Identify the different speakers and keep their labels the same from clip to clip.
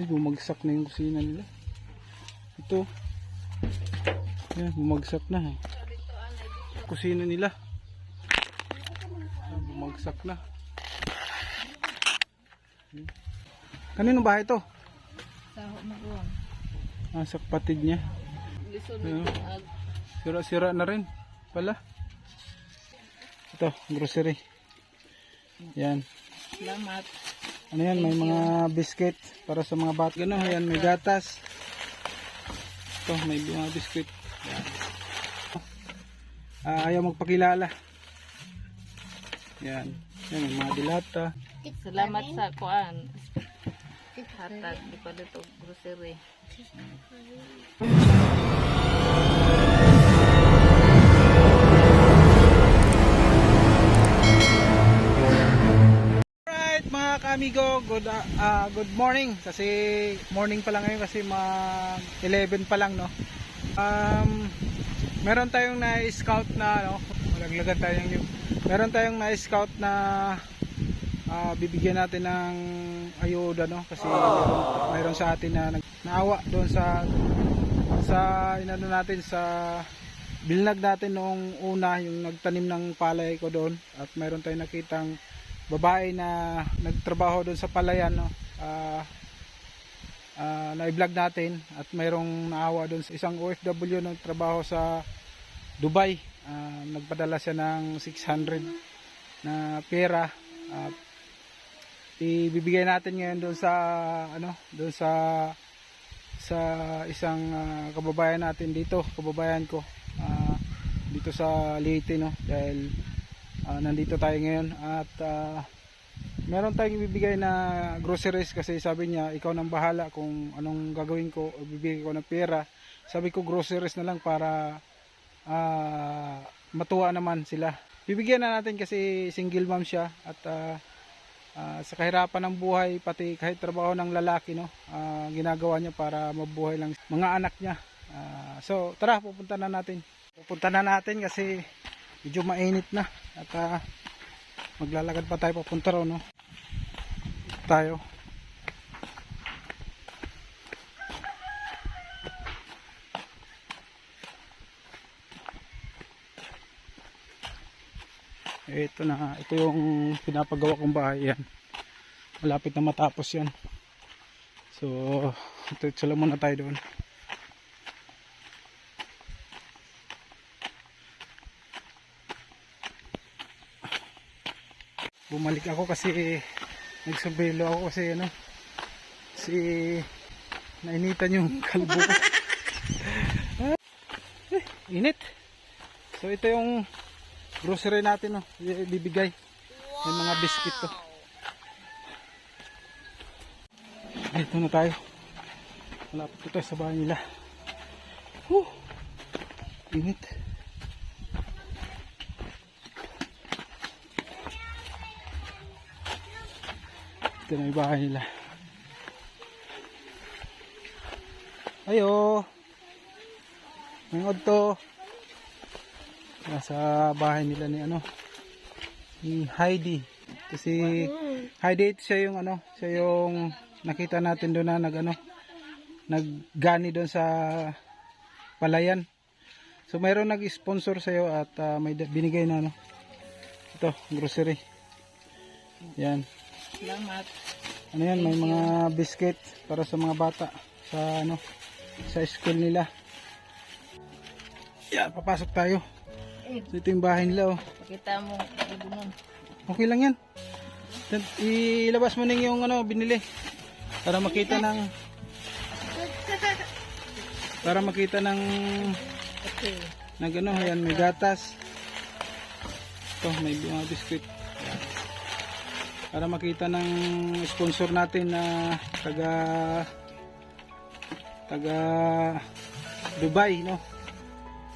Speaker 1: Ay, bumagsak na yung kusina nila. Ito. Yan, bumagsak na. Eh. Kusina nila. Ah, bumagsak na. Kanino bahay ito?
Speaker 2: Sa maguwang.
Speaker 1: Ah, sa kapatid niya. Sira-sira na rin pala. Ito, grocery. Yan.
Speaker 2: salamat.
Speaker 1: Ano yan, may mga biscuit para sa mga bata. Gano, yan, may gatas. Ito, may mga biscuit. Yan. Ah, ayaw magpakilala. Yan. Yan, may mga dilata.
Speaker 2: Salamat sa kuan. Hatag di pa dito grocery.
Speaker 1: Mga kaamigo, good, ah, good morning. Kasi morning pa lang ngayon kasi mag 11 pa lang no. Um, meron tayong na-scout na no, malaglagan tayong yung meron tayong na-scout na ah, bibigyan natin ng ayuda no kasi mayroon, mayroon sa atin na naawa doon sa sa inano natin sa bilnag natin noong una yung nagtanim ng palay ko doon at mayroon tayong nakitang babae na nagtrabaho doon sa palayan no? Ah ah, na-vlog natin at mayroong naawa doon sa isang OFW na nagtrabaho sa Dubai. Ah, nagpadala siya ng 600 na pera at ibibigay natin ngayon doon sa ano doon sa sa isang ah, kababayan natin dito kababayan ko ah, dito sa Leyte no? Dahil ah, nandito tayo ngayon at ah, meron tayong ibibigay na groceries kasi sabi niya ikaw nang bahala kung anong gagawin ko bibigay ko ng pera. Sabi ko groceries na lang para ah, matuwa naman sila. Bibigyan na natin kasi single mom siya at ah, ah, sa kahirapan ng buhay pati kahit trabaho ng lalaki no ah, ginagawa niya para mabuhay lang mga anak niya. Ah, so tara pupunta na natin. Pupunta na natin kasi medyo mainit na at ah, maglalakad pa tayo papunta raw no? Tayo. Ito na ito yung pinapagawa kong bahay yan. Malapit na matapos yan. So ito sila muna tayo doon bumalik ako kasi nagsabelo ako kasi ano si nainitan yung kalbo ko. Ah, eh, init. So ito yung grocery natin no? Bibigay. May mga biscuit to. Ay ito na tayo. Malapit ko tayo sa bahay nila. Whew, init ito na yung bahay nila. Ayo. May to nasa bahay nila ni ano? Ni Heidi. Kasi Heidi ito siya yung ano? Siya yung nakita natin doon na nag ano? Naggani doon sa palayan. So mayroong nag-sponsor sa iyo at ah, may binigay na ano? Ito grocery. Yan
Speaker 2: Salamat.
Speaker 1: ano yan may mga biscuit para sa mga bata sa ano sa school nila yan papasok tayo
Speaker 2: Eh,
Speaker 1: so ito yung bahay nila oh
Speaker 2: pakita mo.
Speaker 1: Okay lang yan. Ilabas mo na yung ano, binili. Para makita ng... Para makita ng...
Speaker 2: Okay.
Speaker 1: ng ano, yan, may gatas. Ito, may mga biscuit. Para makita ng sponsor natin na taga... taga... Dubai, no?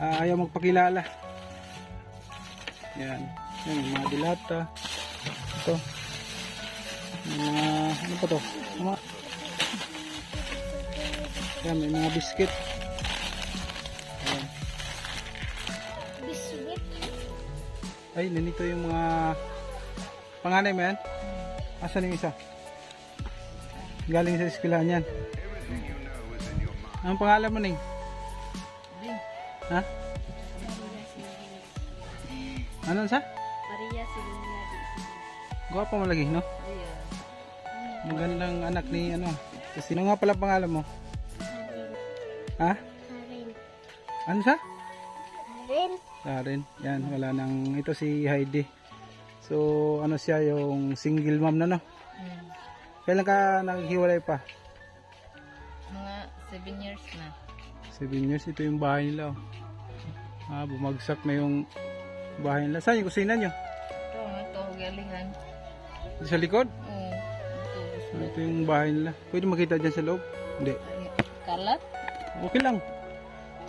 Speaker 1: Ah, ayaw magpakilala. Yan. Yan, mga dilata. Ito. May mga, ano pa to? Mga, yan, may mga biscuit. Yan. Ay, nanito yung mga panganay mo yan? Asan yung isa? galing sa eskwelahan yan. Anong pangalan mo, Ning? Ha? Ano sa?
Speaker 3: Maria Silvia
Speaker 1: Gwapa mo lagi, no?
Speaker 2: Iya.
Speaker 1: Magandang anak ni ano. Sino nga pala pangalan mo? Ha?
Speaker 3: Karen.
Speaker 1: Ano sa?
Speaker 3: Karen.
Speaker 1: Karen. Yan, wala nang ito si Heidi. So, ano siya yung single mom na no?
Speaker 2: Hmm.
Speaker 1: Kailan ka naghiwalay pa?
Speaker 2: Mga 7 years na.
Speaker 1: 7 years, ito yung bahay nila. Oh. Ah, bumagsak na yung bahay nila. Saan yung kusina nyo?
Speaker 2: Ito, ito, galingan.
Speaker 1: Dito sa likod?
Speaker 2: Oo. Ito.
Speaker 1: Ah, Ito yung bahay nila. Pwede makita dyan sa loob? Hindi.
Speaker 2: Kalat?
Speaker 1: Okay lang.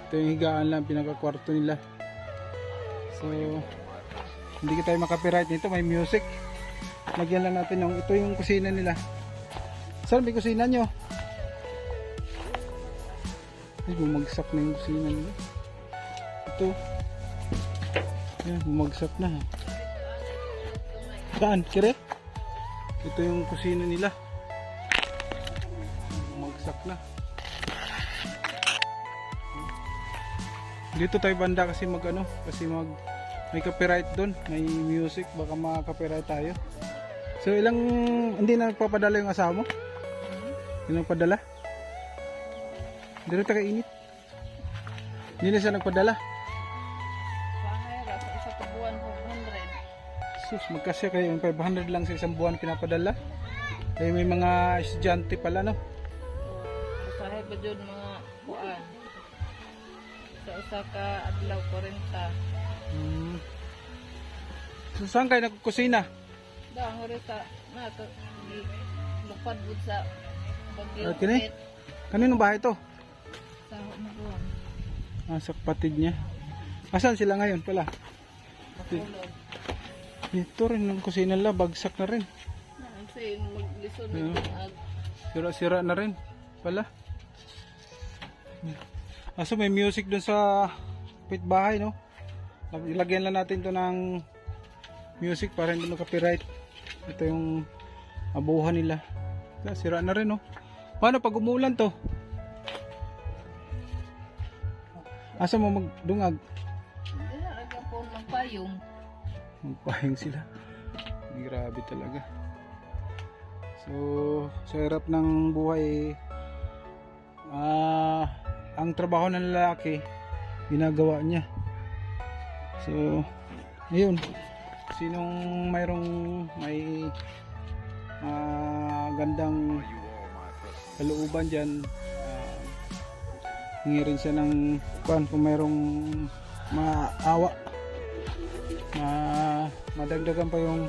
Speaker 1: Ito yung higaan lang, pinakakwarto nila. So, hindi tayo makapiright nito. May music. Lagyan lang natin yung, ito yung kusina nila. Saan may kusina nyo? Ay, bumagsak na yung kusina nila. Ito. Ayan, bumagsak na. Saan? Kire? Ito yung kusina nila. Bumagsak na. Dito tayo banda kasi mag ano, kasi mag may copyright doon, may music, baka maka-copyright tayo. So ilang hindi na nagpapadala yung asawa mo? Hindi nagpadala? Hindi rin taga-init. Hindi na siya nagpadala.
Speaker 2: Pahira sa isa ka buwan, 400.
Speaker 1: Sus, magkasya kayo yung 500 lang sa isang buwan pinapadala. Kaya may mga estudyante pala no.
Speaker 2: Usahay ba dyan mga kuan? Sa usa ka adlaw 40.
Speaker 1: Hmm. So saan kayo nagkusina?
Speaker 2: Da ang ori sa na lupad bud sa bagyo.
Speaker 1: Ah, kini?
Speaker 2: ulit.
Speaker 1: Kaninong bahay to?
Speaker 2: Sa buwan.
Speaker 1: Ah, sa kapatid niya. Asan sila ngayon pala?
Speaker 2: Makulog.
Speaker 1: Ito rin ang kusina nila, bagsak na rin.
Speaker 2: Kasi maglisod
Speaker 1: Yeah.
Speaker 2: yeah. ag
Speaker 1: Sira-sira na rin pala. Aso may music dun sa bahay no? Ilagyan lang natin to ng music para hindi mag-copyright. Ito yung abuhan nila. Sira na rin no? Paano pag umulan to? Asa mo magdungag?
Speaker 2: Hindi na raga po ng payong.
Speaker 1: Magpahing sila. Grabe talaga. So, sa hirap ng buhay, ah, ang trabaho ng lalaki, ginagawa niya. So, ayun. Sinong mayroong may ah, gandang kalooban dyan, ah, hingi rin siya ng kuan kung mayroong maawa ma madagdagan pa yung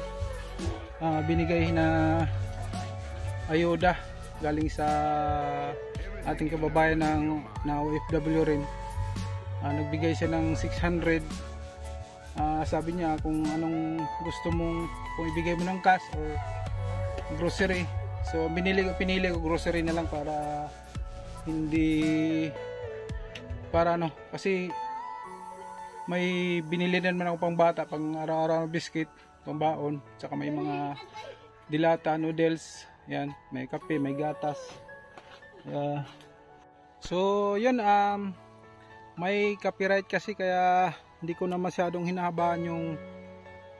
Speaker 1: ah, binigay na ayuda galing sa ating kababayan ng na OFW rin Ah, nagbigay siya ng 600 Ah, sabi niya kung anong gusto mong kung ibigay mo ng cash or grocery. So binili pinili ko grocery na lang para hindi para ano kasi may binili din man ako pang bata pang araw-araw na biscuit pang baon tsaka may mga dilata noodles yan may kape may gatas. Ah, so yun um may copyright kasi kaya hindi ko na masyadong hinahabaan yung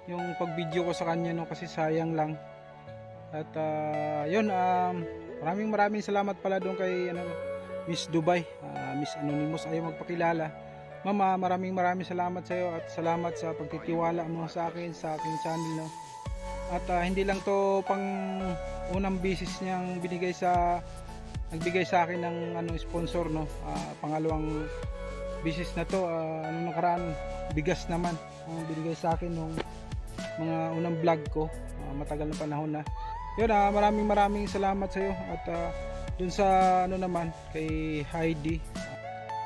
Speaker 1: yung pag-video ko sa kanya no kasi sayang lang at ah, yun um maraming maraming salamat pala doon kay ano Miss Dubai Ah, Miss Anonymous ayaw magpakilala Mama, maraming maraming salamat sa iyo at salamat sa pagtitiwala mo sa akin sa aking channel no. At ah, hindi lang to pang unang bisis niyang binigay sa nagbigay sa akin ng ano sponsor no. Ah, pangalawang bisis na to ah, ano nakaraan bigas naman ang binigay sa akin nung mga unang vlog ko. Ah, matagal na panahon na. Yun ah, maraming maraming salamat sa iyo at ah, dun sa ano naman kay Heidi.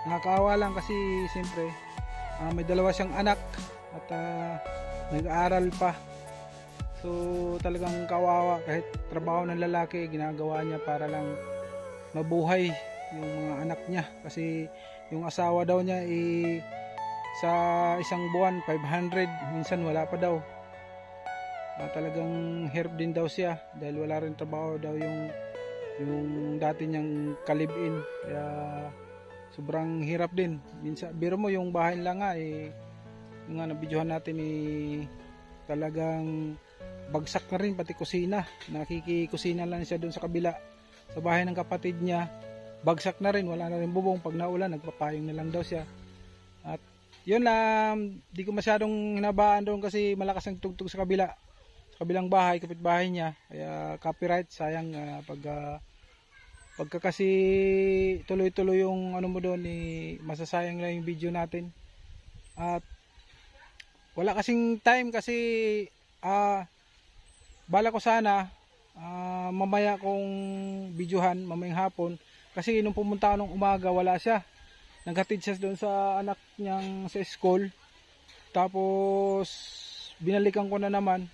Speaker 1: Nakakaawa lang kasi siyempre ah, may dalawa siyang anak at ah, nag-aaral pa. So talagang kawawa kahit trabaho ng lalaki ginagawa niya para lang mabuhay yung mga anak niya. Kasi yung asawa daw niya eh, sa isang buwan 500 minsan wala pa daw. Ah, talagang hirap din daw siya dahil wala rin trabaho daw yung yung dati niyang kalibin. Kaya sobrang hirap din. Minsan biro mo yung bahay lang nga eh yung nga nabidyohan natin eh talagang bagsak na rin pati kusina. Nakikikusina lang siya doon sa kabila. Sa bahay ng kapatid niya bagsak na rin wala na rin bubong. Pag naulan nagpapayong na lang daw siya. At yun lang di ko masyadong hinabaan doon kasi malakas ang tugtog sa kabila. Sa kabilang bahay kapitbahay niya. Kaya copyright sayang ah, pag ah, pagka kasi tuloy-tuloy yung ano mo doon eh, masasayang lang yung video natin. At wala kasing time kasi ah bala ko sana ah, mamaya kong videohan mamayang hapon kasi nung pumunta nung umaga wala siya. Naghatid siya doon sa anak niyang sa school. Tapos binalikan ko na naman.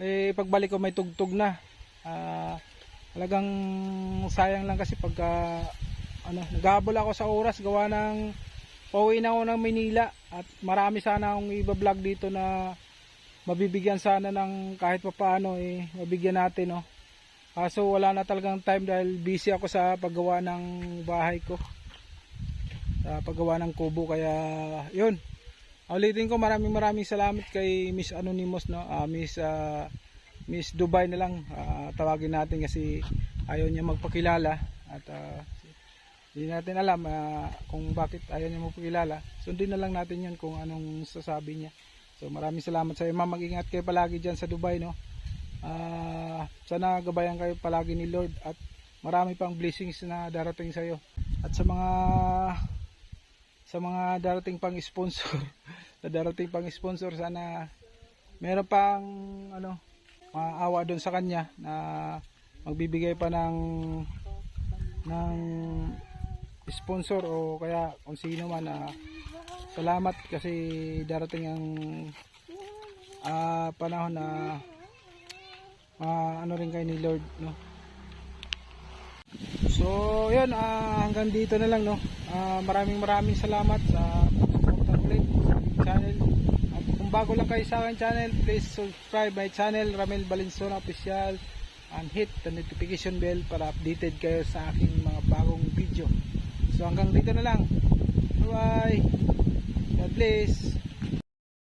Speaker 1: Eh pagbalik ko may tugtog na. Ah talagang sayang lang kasi pagka ano naghabol ako sa oras gawa ng pauwi na ako ng Manila. At marami sana akong iba-vlog dito na mabibigyan sana ng kahit papaano eh mabigyan natin no kaso wala na talagang time dahil busy ako sa paggawa ng bahay ko. Sa paggawa ng kubo kaya yun. Ulitin ko maraming maraming salamat kay Miss Anonymous no? Ah, Miss ah, Miss Dubai na lang. Ah, tawagin natin kasi ayaw niya magpakilala at ah, hindi natin alam ah, kung bakit ayaw niya magpakilala. Sundin na lang natin yun kung anong sasabi niya. So maraming salamat sa iyo ma'am mag-ingat kayo palagi dyan sa Dubai no Ah, sana gabayan kayo palagi ni Lord at marami pang blessings na darating sa iyo at sa mga sa mga darating pang sponsor sa darating pang sponsor sana meron pang ano maawa doon sa kanya na magbibigay pa ng ng sponsor o kaya kung sino man na salamat kasi darating ang ah, panahon na ah, ano rin kay ni Lord no So, yun, ah, hanggang dito na lang, no. Ah, maraming maraming salamat sa sa aking channel. At kung bago lang kayo sa aking channel, please subscribe my channel, Ramel Valenzuela Official, and hit the notification bell para updated kayo sa aking mga bagong video. So, hanggang dito na lang. Bye-bye. God bless.